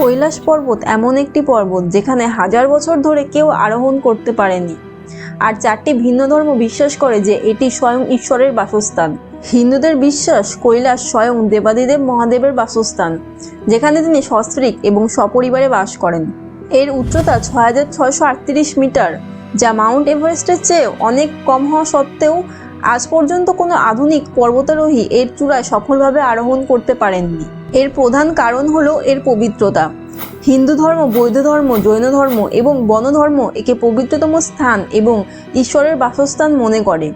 কৈলাস পর্বত এমন একটি পর্বত যেখানে হাজার বছর ধরে কেউ আরোহণ করতে পারেনি। আর চারটি ভিন্ন ধর্ম বিশ্বাস করে যে এটি স্বয়ং ঈশ্বরের বাসস্থান। হিন্দুদের বিশ্বাস কৈলাস স্বয়ং দেবাদিদেব মহাদেবের বাসস্থান, যেখানে তিনি সস্ত্রিক এবং সপরিবারে বাস করেন। এর উচ্চতা ছয় হাজার ছয়শো আটত্রিশ মিটার, যা মাউন্ট এভারেস্টের চেয়ে অনেক কম হওয়া সত্ত্বেও আজ পর্যন্ত কোনো আধুনিক পর্বতারোহী এর চূড়ায় সফলভাবে আরোহণ করতে পারেননি। এর প্রধান কারণ হলো এর পবিত্রতা। হিন্দু ধর্ম, বৌদ্ধ ধর্ম, জৈন ধর্ম এবং বনধর্ম একে পবিত্রতম স্থান এবং ঈশ্বরের বাসস্থান মনে করে।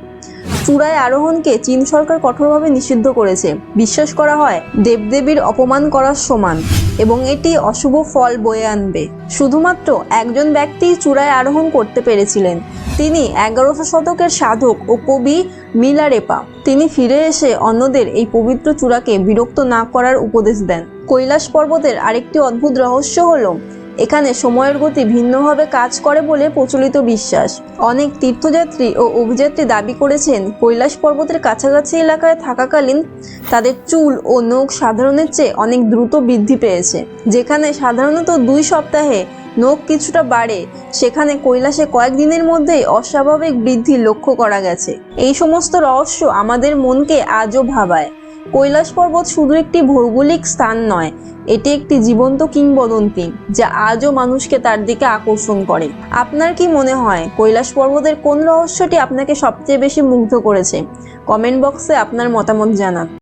চূড়ায় আরোহণকে চীন সরকার কঠোরভাবে নিষিদ্ধ করেছে। বিশ্বাস করা হয়, দেবদেবীর অপমান করার সমান এবং এটি অশুভ ফল বয়ে আনবে। শুধুমাত্র একজন ব্যক্তি চূড়ায় আরোহণ করতে পেরেছিলেন। তিনি এগারোশো শতকের সাধক ও কবি মিলারেপা। তিনি ফিরে এসে অন্যদের এই পবিত্র চূড়াকে বিরক্ত না করার উপদেশ দেন। কৈলাস পর্বতের আরেকটি অদ্ভুত রহস্য হলো এখানে সময়ের গতি ভিন্নভাবে কাজ করে বলে প্রচলিত বিশ্বাস। অনেক তীর্থযাত্রী ও অভিযাত্রী দাবি করেছেন, কৈলাস পর্বতের কাছাকাছি এলাকায় থাকাকালীন তাদের চুল ও নখ সাধারণের চেয়ে অনেক দ্রুত বৃদ্ধি পেয়েছে। যেখানে সাধারণত দুই সপ্তাহে নখ কিছুটা বাড়ে, সেখানে কৈলাসে কয়েকদিনের মধ্যেই অস্বাভাবিক বৃদ্ধি লক্ষ্য করা গেছে। এই সমস্ত রহস্য আমাদের মনকে আজও ভাবায়। কৈলাস পর্বত শুধু একটি ভৌগোলিক স্থান নয়, এটি একটি জীবন্ত কিংবদন্তি যা আজও মানুষকে তার দিকে আকর্ষণ করে। আপনার কি মনে হয়, কৈলাস পর্বতের কোন রহস্যটি আপনাকে সবচেয়ে বেশি মুগ্ধ করেছে? কমেন্ট বক্সে আপনার মতামত জানান।